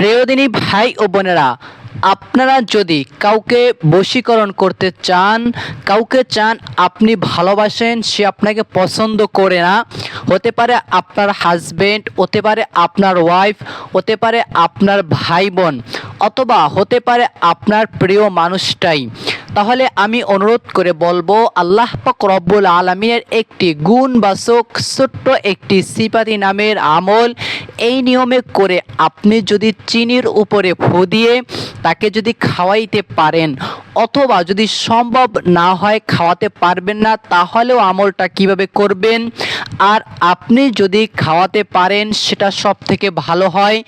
প্রিয়দিনী ভাই ও বোনেরা, আপনারা যদি কাউকে বশীকরণ করতে চান, কাউকে চান আপনি ভালোবাসেন, সে আপনাকে পছন্দ করে না, হতে পারে আপনার হাজবেন্ড হতে পারে আপনার ওয়াইফ হতে পারে আপনার ভাই বোন, অথবা হতে পারে আপনার প্রিয় মানুষটাই। তাহলে আমি অনুরোধ করে বলব, আল্লাহ পাক রব্বুল আলমিনের একটি গুণ বা গুণবাচক ছোট্ট একটি সিপাতি নামের আমল, এই নিয়মে করে আপনি যদি চিনির উপরে ফু দিয়ে তাকে যদি খাওয়াইতে পারেন, অথবা যদি সম্ভব না হয় খাওয়াতে পারবেন না, তাহলেও আমলটা কীভাবে করবেন? আর আপনি যদি খাওয়াতে পারেন, সেটা সব থেকে ভালো হয়।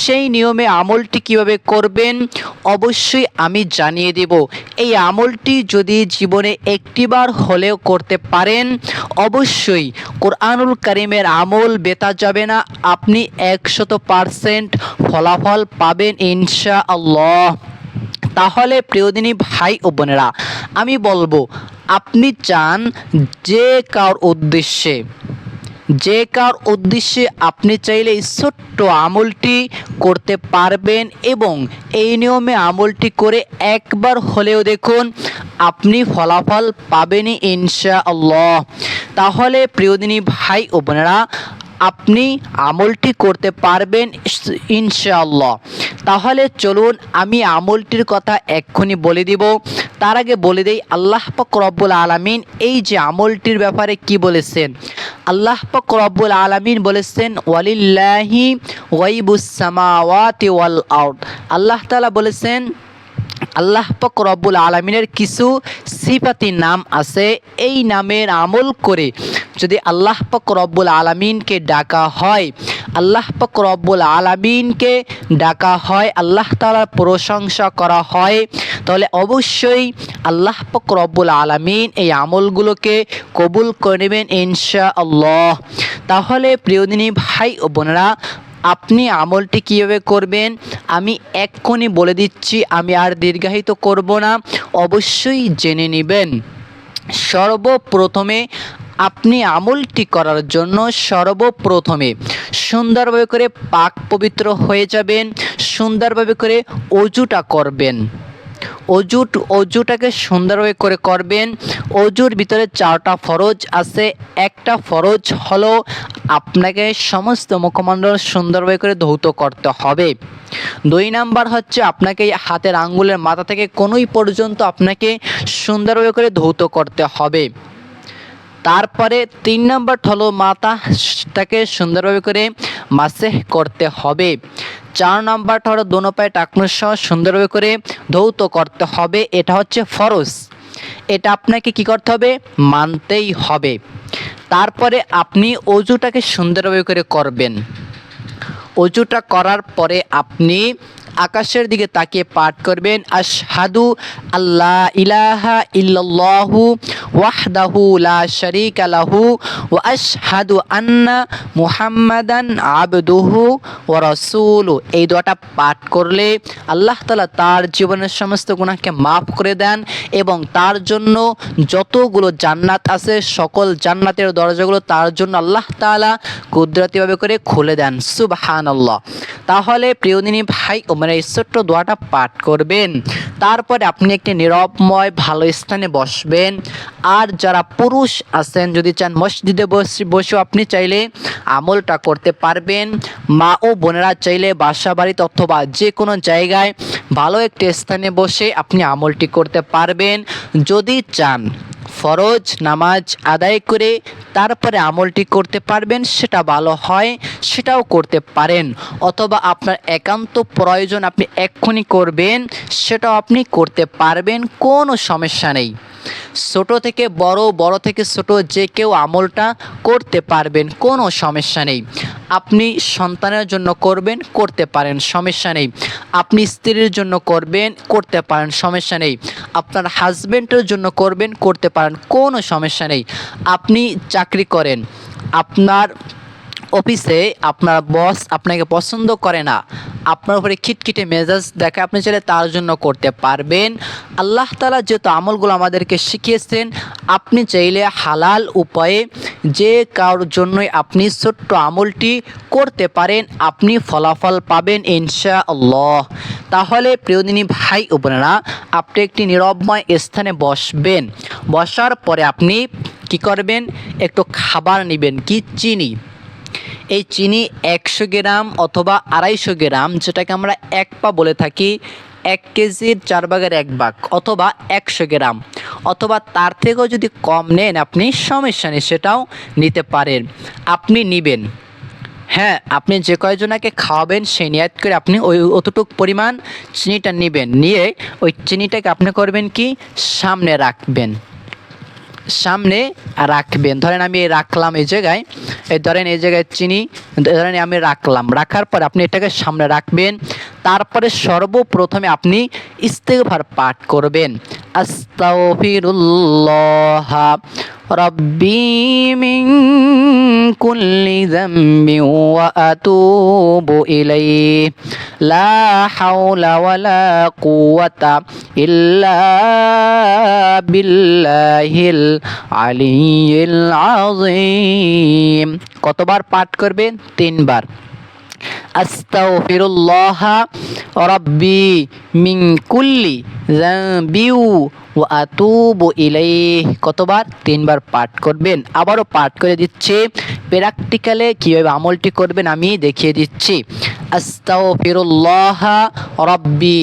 সেই নিয়মে আমলটি কীভাবে করবেন, অবশ্যই আমি জানিয়ে দেব। এই আমলটি যদি জীবনে একটিবার হলেও করতে পারেন, অবশ্যই কোরআনুল করিমের আমল বেতা যাবে না। আপনি একশত পারসেন্ট ফলাফল পাবেন ইনশা আল্লাহ তাহলে প্রিয়দিনী ভাই ও বোনেরা, আমি বলব, আপনি চান যে কার উদ্দেশ্যে যে কার উদ্দেশ্যে আপনি চাইলে ছোট্ট আমলটি করতে পারবেন এবং এই নিয়মে আমলটি করে একবার হলেও দেখুন, আপনি ফলাফল পাবেনই ইনশা আল্লাহ তাহলে প্রিয়দিনী ভাই ও বোনেরা, আপনি আমলটি করতে পারবেন ইনশাআল্লাহ। তাহলে চলুন আমি আমলটির কথা এক্ষুনি বলে দিব। তার আগে বলে দেই, আল্লাহ পাক রব্বুল আলামিন এই যে আমলটির ব্যাপারে কি বলেছেন? আল্লাহ পাক রব্বুল আলামিন বলেছেন, ওয়ালিল্লাহি ওয়াইবুস সামাওয়াতি ওয়াল আরদ। আল্লাহ তাআলা বলেছেন, আল্লাহ পাক রব্বুল আলমিনের কিছু সিফাতি নাম আছে। এই নামের আমল করে যদি আল্লাহ পাক রব্বুল আলমিনকে ডাকা হয়, আল্লাহ পাক রব্বুল আলমিনকে ডাকা হয়, আল্লাহ তালার প্রশংসা করা হয় তাহলে অবশ্যই আল্লাহ পাক রব্বুল আলমিন এই আমলগুলোকে কবুল করে নেবেন ইনশা আল্লাহ তাহলে প্রিয়দিনী ভাই ও বোনেরা, আপনি আমলটি কীভাবে করবেন? আমি এক্ষুনি বলে দিচ্ছি, আমি আর দীর্ঘায়িত করব না, অবশ্যই জেনে নেবেন। সর্বপ্রথমে আপনি আমলটি করার জন্য সর্বপ্রথমে সুন্দরভাবে করে পাক পবিত্র হয়ে যাবেন, সুন্দরভাবে করে অজুটা করবেন। অজু অজুটাকে সুন্দরভাবে করে করবেন। অজুর ভিতরে চারটা ফরজ আছে। একটা ফরজ হলো আপনাকে সমস্ত মুখমণ্ডল সুন্দরভাবে করে ধৌত করতে হবে। দুই নাম্বার হচ্ছে আপনাকে হাতের আঙ্গুলের মাথা থেকে কোনোই পর্যন্ত আপনাকে সুন্দরভাবে করে ধৌত করতে হবে। তারপরে তিন নম্বর হলো মাথাটাকে সুন্দরভাবে করে মাসেহ করতে হবে। চার নাম্বারটা হলো দোনো পায়ে টাকনোর সহ সুন্দরভাবে করে ধৌত করতে হবে, এটা হচ্ছে ফরজ। এটা আপনাকে কি করতে হবে? মানতেই হবে। তারপরে আপনি অজুটাকে সুন্দরভাবে করে করবেন। অজুটা করার পরে আপনি আকাশের দিকে তাকিয়ে পাঠ করবেন, আশহাদু আল্লাহ ইলাহা ইল্লাল্লাহু ওয়াহদাহু লা শারীকা লাহু ওয়া আশহাদু আন্না মুহাম্মাদান আবদুহু ওয়া রাসূলু এই দোয়াটা পাঠ করলে আল্লাহ তাআলা তার জীবনের সমস্ত গুনাহকে মাফ করে দেন এবং তার জন্য যতগুলো জান্নাত আছে, সকল জান্নাতের দরজাগুলো তার জন্য আল্লাহ তাআলা কুদরতিভাবে করে খুলে দেন। সুবহানাল্লাহ। তাহলে প্রিয়দিনী ভাই ও মানে এই ছোট্ট দোয়াটা পাঠ করবেন। তারপরে আপনি একটি নীরবময় ভালো স্থানে বসবেন। আর যারা পুরুষ আছেন, যদি চান মসজিদে বসে, বসেও আপনি চাইলে আমলটা করতে পারবেন। মা ও বোনেরা চাইলে বাসা বাড়িতে অথবা যে কোনো জায়গায় ভালো একটি স্থানে বসে আপনি আমলটি করতে পারবেন। যদি চান ফরজ, নামাজ আদায় করে তারপরে আমলটি করতে পারবেন, সেটা ভালো হয়, সেটাও করতে পারেন। অথবা আপনার একান্ত প্রয়োজন আপনি এক্ষুনি করবেন, সেটাও আপনি করতে পারবেন, কোনো সমস্যা নেই। ছোট থেকে বড় বড় থেকে ছোট যে কেউ আমলটা করতে পারবেন, কোনো সমস্যা নেই। আপনি সন্তানের জন্য করবেন, করতে পারেন, সমস্যা নেই। আপনি স্ত্রীর জন্য করবেন, করতে পারেন, সমস্যা নেই। আপনার হাজবেন্ডের জন্য করবেন করতে পারেন কোনো সমস্যা নেই। আপনি চাকরি করেন আপনার অফিসে আপনার বস আপনাকে পছন্দ করে না, আপনার উপরে খিটখিটে মেজাজ দেখে আপনি চাইলে তার জন্য করতে পারবেন। আল্লাহ তালা যেহেতু আমলগুলো আমাদেরকে শিখিয়েছেন, আপনি চাইলে হালাল উপায়ে যে কারোর জন্যই আপনি ছোট্ট আমলটি করতে পারেন, আপনি ফলাফল পাবেন ইনশা আল্লাহ তাহলে প্রিয়দিনী ভাই ও বোনেরা, আপনি একটি নিরবময় স্থানে বসবেন। বসার পরে আপনি কি করবেন? একটু খাবার নেবেন, কি? চিনি। এই চিনি একশো গ্রাম অথবা আড়াইশো গ্রাম, যেটাকে আমরা এক পা বলে থাকি, এক কেজির চার ভাগের এক ভাগ অথবা একশো গ্রাম। অথবা তার থেকেও যদি কম নেন আপনি, সমস্যা নেই, সেটাও নিতে পারেন। আপনি নেবেন। হ্যাঁ আপনি যে কয়জনাকে খাওয়াবেন, সেই নিয়াত করে আপনি ওই অতটুক পরিমাণ চিনিটা নেবেন। নিয়ে ওই চিনিটাকে আপনি করবেন কি? সামনে রাখবেন। সামনে রাখবেন। ধরেন আমি এই রাখলাম এই জায়গায়, এই ধরেন এই জায়গায় চিনি, ধরেন আমি রাখলাম। রাখার পর আপনি এটাকে সামনে রাখবেন। তারপরে সর্বপ্রথমে আপনি ইস্তেগফার পাঠ করবেন। আস্তাগফিরুল্লাহ, রব্বি মিন যামবি ওয়া আতুবু ইলাইহি লা হাওলা ওয়ালা কুওয়াতা ইল্লা বিল্লাহিল আলিয়্যিল আযীম কতবার পাঠ করবেন? তিনবার। আস্তাগফিরুল্লাহ রাব্বি মিন কুল্লি যামবিউ ওয়া আতুবু ইলাই কতবার? তিনবার পাঠ করবেন। আবারও পাঠ করে দিচ্ছি। প্র্যাকটিক্যালে কীভাবে আমলটি করবেন আমি দেখিয়ে দিচ্ছি। আস্তাগফিরুল্লাহ রাব্বি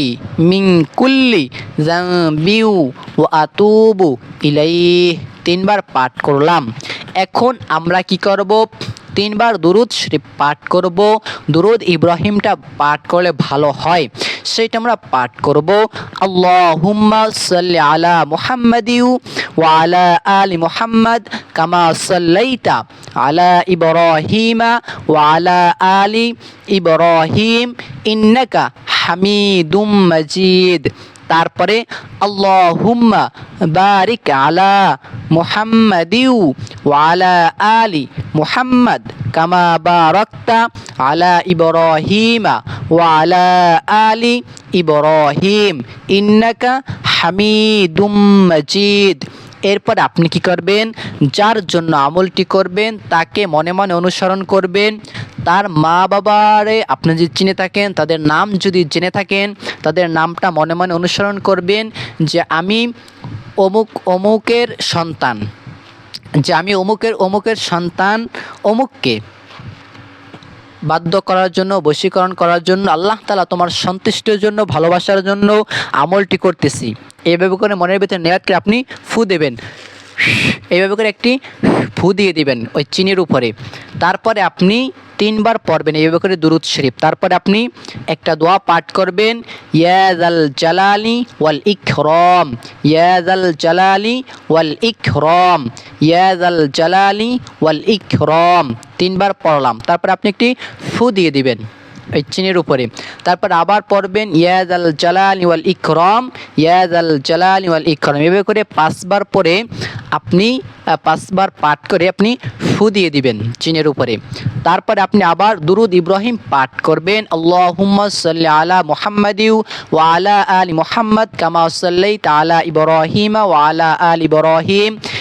মিন কুল্লি যামবিউ ওয়া আতুবু ইলাইহি। তিনবার পাঠ করলাম। এখন আমরা কি করব? তিনবার দুরুদ শরীফ পাঠ করব। দুরুদ ইব্রাহিমটা পাঠ করলে ভালো হয়। সেটা আমরা পাঠ করব। আল্লাহুম্মা সাল্লি আলা মুহাম্মাদিউ ওয়া আলা আলি মুহাম্মাদ কামা সাল্লাইতা আলা ইব্রাহিমা ওয়া আলা আলি ইব্রাহিম ইন্নাকা হামিদুম মাজিদ। তারপরে আল্লাহুম্মা বারিক আলা মুহাম্মাদিউ ওয়ালা আলি মুহাম্মদ কামা বারাকতা আলা ইব্রাহিমা ওয়ালা আলি ইব্রাহিম। ইন্নাকা হামিদুম মাজিদ। এরপর আপনি কি করবেন? যার জন্য আমলটি করবেন, তাকে মনে মনে অনুসরণ করবেন। তার মা বাবারে আপনি যদি চিনে থাকেন, তাদের নাম যদি জেনে থাকেন, তাদের নামটা মনে মনে অনুসরণ করবেন যে আমি অমুক, অমুকের সন্তান। যে আমি অমুকের অমুকের সন্তান, অমুককে। বাধ্য করার জন্য, বশীকরণ করার জন্য, আল্লাহ তালা তোমার সন্তুষ্টির জন্য, ভালোবাসার জন্য আমলটি করতেছি। এইভাবে করে মনের ভিতরে নেয়াতকে আপনি ফু দেবেন। এইভাবে করে একটি ফু দিয়ে দিবেন ওই চিনির উপরে। তারপরে আপনি তিনবার পড়বেন এইভাবে করে দুরুদ শরীফ। তারপরে আপনি একটা দোয়া পাঠ করবেন ইয়াজ আল জালালি ওয়াল ইকরম ইয়াজ আল জালালি ওয়াল ইকরম ইয়াজ আল জালালি ওয়াল ইকরম। তিনবার পড়লাম। তারপরে আপনি একটি ফু দিয়ে দিবেন। চিনির উপরে। তারপর আবার পড়বেন ইয়াজ আল জালাল ওয়াল ইকরম ইয়াজ আল জালাল ওয়াল ইকরম। এভাবে করে পাঁচবার পরে আপনি পাঁচবার পাঠ করে আপনি ফু দিয়ে দিবেন চিনের উপরে। তারপরে আপনি আবার দুরুদ ইব্রাহিম পাঠ করবেন, আল্লাহুম্মা সাল্লি আলা মুহাম্মাদিউ ওয়া আলা আলি মুহাম্মদ কামা সাল্লাইতা আলা ইব্রাহিমা ওয়া আলা আলি ইব্রাহিম।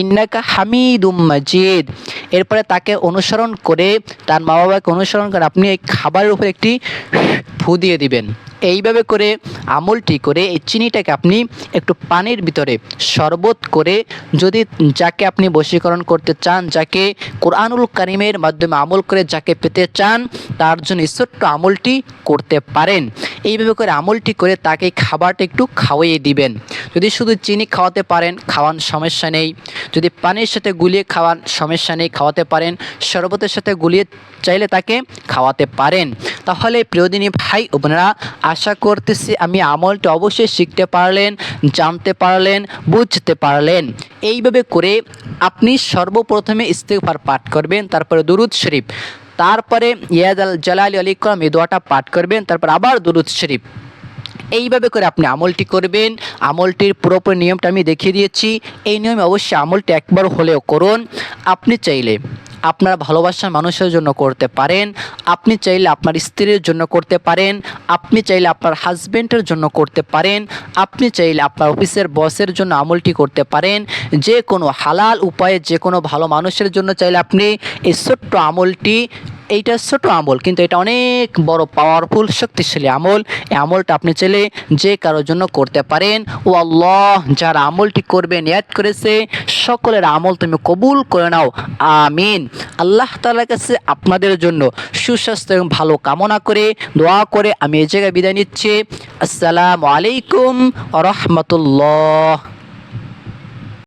ইন্নাকা হামিদুম মাজিদ। এরপরে তাকে অনুসরণ করে, তার মা বাবাকে অনুসরণ করে আপনি এই খাবারের উপরে একটি ফু দিয়ে দিবেন। এইভাবে করে আমলটি করে এই চিনিটাকে আপনি একটু পানির ভিতরে শরবত করে, যদি যাকে আপনি বশীকরণ করতে চান, যাকে কোরআনুল কারিমের মাধ্যমে আমল করে যাকে পেতে চান, তার জন্য ছোট্ট আমলটি করতে পারেন। এইভাবে করে আমলটি করে তাকে খাবারটা একটু খাওয়াইয়ে দিবেন। যদি শুধু চিনি খাওয়াতে পারেন, খাওয়ান সমস্যা নেই। যদি পানির সাথে গুলিয়ে খাওয়ান সমস্যা নেই, খাওয়াতে পারেন। শরবতের সাথে গুলিয়ে চাইলে তাকে খাওয়াতে পারেন। তাহলে প্রিয়দিনী ভাই বোনেরা, আশা করতেছি আমি আমলটি অবশ্যই শিখতে পারলেন, জানতে পারলেন, বুঝতে পারলেন। এইভাবে করে আপনি সর্বপ্রথমে ইস্তেগফার পাঠ করবেন, তারপরে দুরুদ শরীফ, তারপরে ইয়াদ জালালি আলী ইকরাম এই দোয়াটা পাঠ করবেন, তারপর আবার দুরুদ শরীফ। এইভাবে করে আপনি আমলটি করবেন। আমলটির পুরোপুরি নিয়মটা আমি দেখিয়ে দিয়েছি। এই নিয়মে অবশ্যই আমলটি একবার হলেও করুন। আপনি চাইলে আপনার ভালোবাসার মানুষের জন্য করতে পারেন। আপনি চাইলে আপনার স্ত্রীর জন্য করতে পারেন। আপনি চাইলে আপনার হাজবেন্ডের জন্য করতে পারেন। আপনি চাইলে আপনার অফিসের বসের জন্য আমলটি করতে পারেন। যে কোনো হালাল উপায়ে যে কোনো ভালো মানুষের জন্য চাইলে আপনি এই ছোট্ট আমলটি এইটা ছোট আমল, কিন্তু এটা অনেক বড় পাওয়ারফুল শক্তিশালী আমল। এই আমলটা আপনি চাইলে যে কারোর জন্য করতে পারেন। ও আল্লাহ, যারা আমলটি করবেন ইয়াদ করেছে, সকলের আমল তুমি কবুল করে নাও। আমিন। আল্লাহ তালার কাছে আপনাদের জন্য সুস্বাস্থ্য এবং ভালো কামনা করে দোয়া করে আমি এই জায়গায় বিদায় নিচ্ছি। আসসালামু আলাইকুম রহমতুল্লাহ।